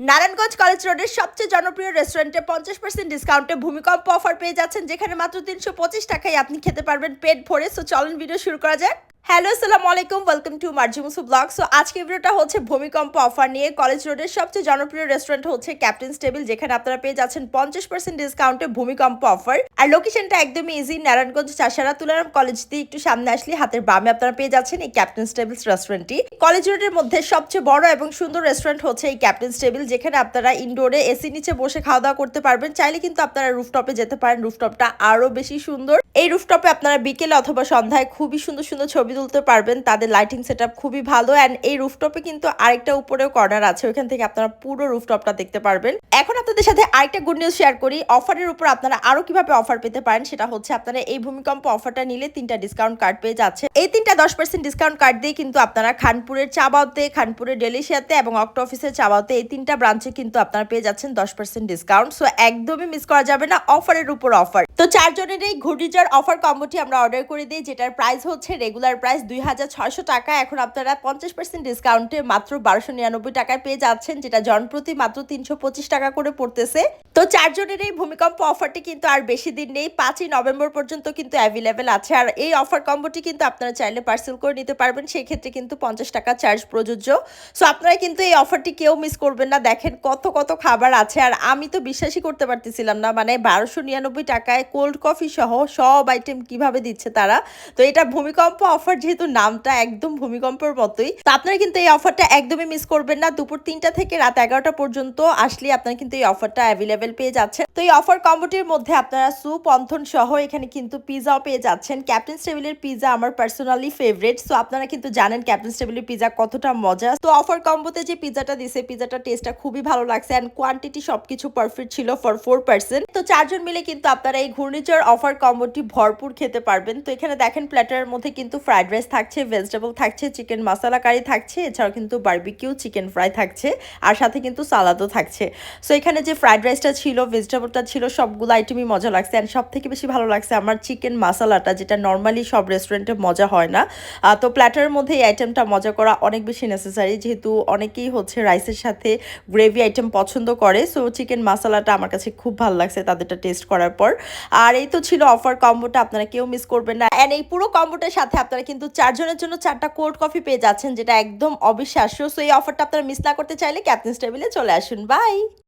Narayanganj college রোডের সবচেয়ে জনপ্রিয় রেস্টুরেন্টে পঞ্চাশ পার্সেন্ট ডিসকাউন্টে ভূমিকম্প অফার পেয়ে যাচ্ছেন যেখানে মাত্র তিনশো পঁচিশ টাকায় আপনি খেতে পারবেন পেট ভরে। সো চলন ভিডিও শুরু করা যাক। হ্যালো, আসসালামু আলাইকুম ওয়েলকাম টু মার্জিমুসু ব্লগ সো আজকে ভিডিওটা হচ্ছে ভূমিকম্প অফার নিয়ে। কলেজ রোডের সবচেয়ে জনপ্রিয় রেস্টুরেন্ট হচ্ছে ক্যাপ্টেন্স টেবিল যেখানে আপনারা পেয়ে যাচ্ছেন পঞ্চাশ পার্সেন্ট ডিসকাউন্টে ভূমিকম্প অফার আর লোকেশনটা একদমই ইজি নারায়ণগঞ্জ, চাষারা, তুলারাম কলেজ দিয়ে একটু সামনে আসলে হাতের বামে আপনারা পেয়ে যাচ্ছেন এই ক্যাপ্টেন্স টেবিলস রেস্টুরেন্টটি কলেজ রোডের মধ্যে সবচেয়ে বড় এবং সুন্দর রেস্টুরেন্ট হচ্ছে এই ক্যাপ্টেন্স টেবিল যেখানে আপনারা ইনডোরে এসি নিচে বসে খাওয়া দাওয়া করতে পারবেন। চাইলে কিন্তু আপনারা রুফটপে যেতে পারেন। রুফটপটা আরও বেশি সুন্দর। এই রুফটপে আপনারা বিকেলে অথবা সন্ধ্যায় খুবই সুন্দর সুন্দর ছবি তুলতে পারবেন, তাদের লাইটিং সেট আপ খুবই ভালো অ্যান্ড এই রুফটপে কিন্তু আরেকটা উপরেও কর্নার আছে, ওইখান থেকে আপনারা পুরো রুফটপটা দেখতে পারবেন। এখন আপনাদের সাথে আরেকটা গুড নিউজ শেয়ার করি, অফারের উপর আপনারা আরও কীভাবে অফার পেতে পারেন সেটা হচ্ছে আপনারা এই ভূমিকম্প অফারটা নিলে তিনটা ডিসকাউন্ট কার্ড পেয়ে যাচ্ছে। এই তিনটা দশ পার্সেন্ট ডিসকাউন্ট কার্ড দিয়ে কিন্তু আপনারা খানপুরের চাবাওতে, খানপুরের ডেলিশিয়াতে এবং অক্টো অফিসের চাবাওতে এই তিনটা ব্রাঞ্চে কিন্তু আপনারা পেয়ে যাচ্ছেন দশ পার্সেন্ট ডিসকাউন্ট সো একদমই মিস করা যাবে না, অফারের উপর অফার তো চারজনের এই ঘূর্ণিঝড় অফার কম্বোটি আমরা অর্ডার করে দিই, যেটার প্রাইস হচ্ছে রেগুলার প্রাইস দুই হাজার ছয়শো টাকা। এখন আপনারা পঞ্চাশ পার্সেন্ট ডিসকাউন্টে মাত্র বারোশো নিরানব্বই টাকায় পেয়ে যাচ্ছেন, যেটা জনপ্রতি মাত্র তিনশো পঁচিশ টাকা করে পড়তেছে। তো চারজনের এই ভূমিকম্প অফারটি কিন্তু আর বেশি দিন নেই। পাঁচই নভেম্বর পর্যন্ত কিন্তু অ্যাভেলেবেল আছে। আর এই অফার কম্বোটি কিন্তু আপনারা চাইলে পার্সেল করে নিতে পারবেন। সেই ক্ষেত্রে কিন্তু পঞ্চাশ টাকা চার্জ প্রযোজ্য। সো আপনারা কিন্তু এই অফারটি কেউ মিস করবেন না। দেখেন কত কত খাবার আছে। আর আমি তো বিশ্বাসই করতে পারতেছিলাম না। মানে বারোশো নিরানব্বই টাকায় কোল্ড কফি সহ সব আইটেম কীভাবে দিচ্ছে তারা? তো এটা ভূমিকম্প অফার যেহেতু নামটা একদম ভূমিকম্পের মতোই। তো আপনারা কিন্তু এই অফারটা একদমই মিস করবেন না। দুপুর তিনটা থেকে রাত এগারোটা পর্যন্ত আসলে আপনারা কিন্তু এই অফারটা অ্যাভেলেবেল পেয়ে যাচ্ছেন। তো এই অফার কম্বোটির মধ্যে আপনারা স্যুপ অন্থন সহ এখানে কিন্তু পিজাও পেয়ে যাচ্ছেন। ক্যাপ্টেন টেবিলের পিজা আমার পার্সোনালি ফেভারিট সো আপনারা কিন্তু জানেন ক্যাপ্টেন্স টেবিলের পিজা কতটা মজা তো অফার কম্বোতে যে পিজাটা দিছে পিজাটা টেস্টটা খুবই ভালো লাগছে অ্যান্ড কোয়ান্টিটি সবকিছু পারফেক্ট ছিল ফর ফোর পার্সেন্ট তো চারজন মিলে কিন্তু আপনারা এই ঘূর্ণিঝড় অফার কম্বোটি ভরপুর খেতে পারবেন। তো এখানে দেখেন প্ল্যাটারের মধ্যে কিন্তু ফ্রাইড রাইস থাকছে ভেজিটেবল থাকছে চিকেন মশলা কারি থাকছে, এছাড়াও কিন্তু বার্বিকিউ চিকেন ফ্রাই থাকছে, আর সাথে কিন্তু সালাদও থাকছে। সো এখানে যে ফ্রাইড রাইসটা ছিল ভেজিটেবলটা ছিল, সবগুলো আইটেমই মজা লাগছে। অ্যান্ড সব থেকে বেশি ভালো লাগছে আমার চিকেন মশলাটা যেটা নর্মালি সব রেস্টুরেন্টে মজা হয় না। তো প্ল্যাটারের মধ্যে এই আইটেমটা মজা করা অনেক বেশি নেসেসারি যেহেতু অনেকেই হচ্ছে রাইসের সাথে গ্রেভি আইটেম পছন্দ করে। সো চিকেন মশলাটা আমার কাছে খুব ভালো লাগছে তাদেরটা টেস্ট করার পর। আর এই তো ছিল অফার কম্বোটা আপনারা কেউ মিস করবেন না। অ্যান্ড এই পুরো কম্বোটার সাথে আপনারা কিন্তু চারজনের জন্য চারটা কোল্ড কফি পেয়ে যাচ্ছেন, যেটা একদম অবিশ্বাস্য। সো এই অফারটা আপনারা মিস না করতে চাইলে ক্যাপ্টেন্স টেবিলে চলে আসুন। বাই